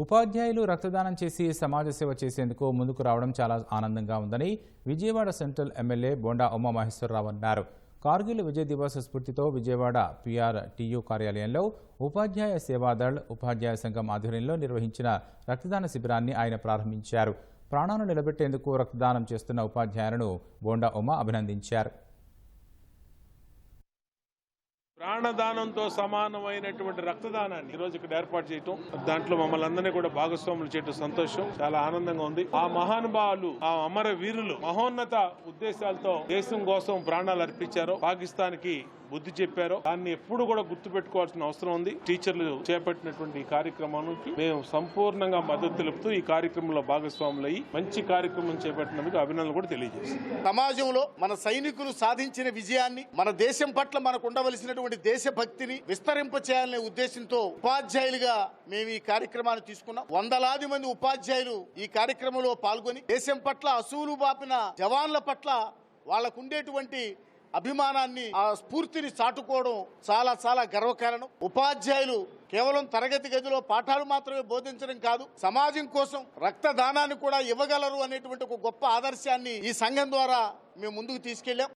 ఉపాధ్యాయులు రక్తదానం చేసి సమాజ సేవ చేసేందుకు ముందుకు రావడం చాలా ఆనందంగా ఉందని విజయవాడ సెంట్రల్ ఎమ్మెల్యే బోండా ఉమామహేశ్వరరావు అన్నారు. కార్గిల్ విజయ్ దివస్ స్ఫూర్తితో విజయవాడ పిఆర్టీయూ కార్యాలయంలో ఉపాధ్యాయ సేవాదళ్ ఉపాధ్యాయ సంఘం ఆధ్వర్యంలో నిర్వహించిన రక్తదాన శిబిరాన్ని ఆయన ప్రారంభించారు. ప్రాణాలు నిలబెట్టేందుకు రక్తదానం చేస్తున్న ఉపాధ్యాయులను బోండా ఉమ అభినందించారు. ప్రాణదానంతో సమానమైనటువంటి రక్తదానాన్ని ఈరోజు ఇక్కడ ఏర్పాటు చేయటం. దాంట్లో మమ్మల్ని అందరినీ కూడా భాగస్వాములు చేయటం సంతోషం. చాలా ఆనందంగా ఉంది. ఆ మహానుభావులు ఆ అమర వీరులు మహోన్నత ఉద్దేశాలతో దేశం కోసం ప్రాణాలు అర్పించారో పాకిస్తాన్కి బుద్ధి చెప్పారో దాన్ని ఎప్పుడు కూడా గుర్తు పెట్టుకోవాల్సిన అవసరం ఉంది. టీచర్లు చేపట్టినటువంటి ఈ కార్యక్రమానికి మేము సంపూర్ణంగా మద్దతు తెలుపుతూ ఈ కార్యక్రమంలో భాగస్వాములయ్యి మంచి కార్యక్రమం చేపట్టినందుకు అభినందనలు కూడా తెలియజేస్తాం సమాజంలో మన సైనికులు సాధించిన విజయాన్ని మన దేశం పట్ల మనకు ఉండవలసినటువంటి దేశభక్తిని విస్తరింప చేయాలనే ఉద్దేశంతో ఉపాధ్యాయులుగా మేము ఈ కార్యక్రమాన్ని తీసుకున్నాం. వందలాది మంది ఉపాధ్యాయులు ఈ కార్యక్రమంలో పాల్గొని దేశం పట్ల అసూలు బాపిన జవాన్ల పట్ల వాళ్ళకుండేటువంటి అభిమానాన్ని ఆ స్ఫూర్తిని చాటుకోవడం చాలా చాలా గర్వకారణం. ఉపాధ్యాయులు కేవలం తరగతి గదిలో పాఠాలు మాత్రమే బోధించడం కాదు సమాజం కోసం రక్తదానాన్ని కూడా ఇవ్వగలరు అనేటువంటి ఒక గొప్ప ఆదర్శాన్ని ఈ సంఘం ద్వారా మేము ముందుకు తీసుకెళ్ళాం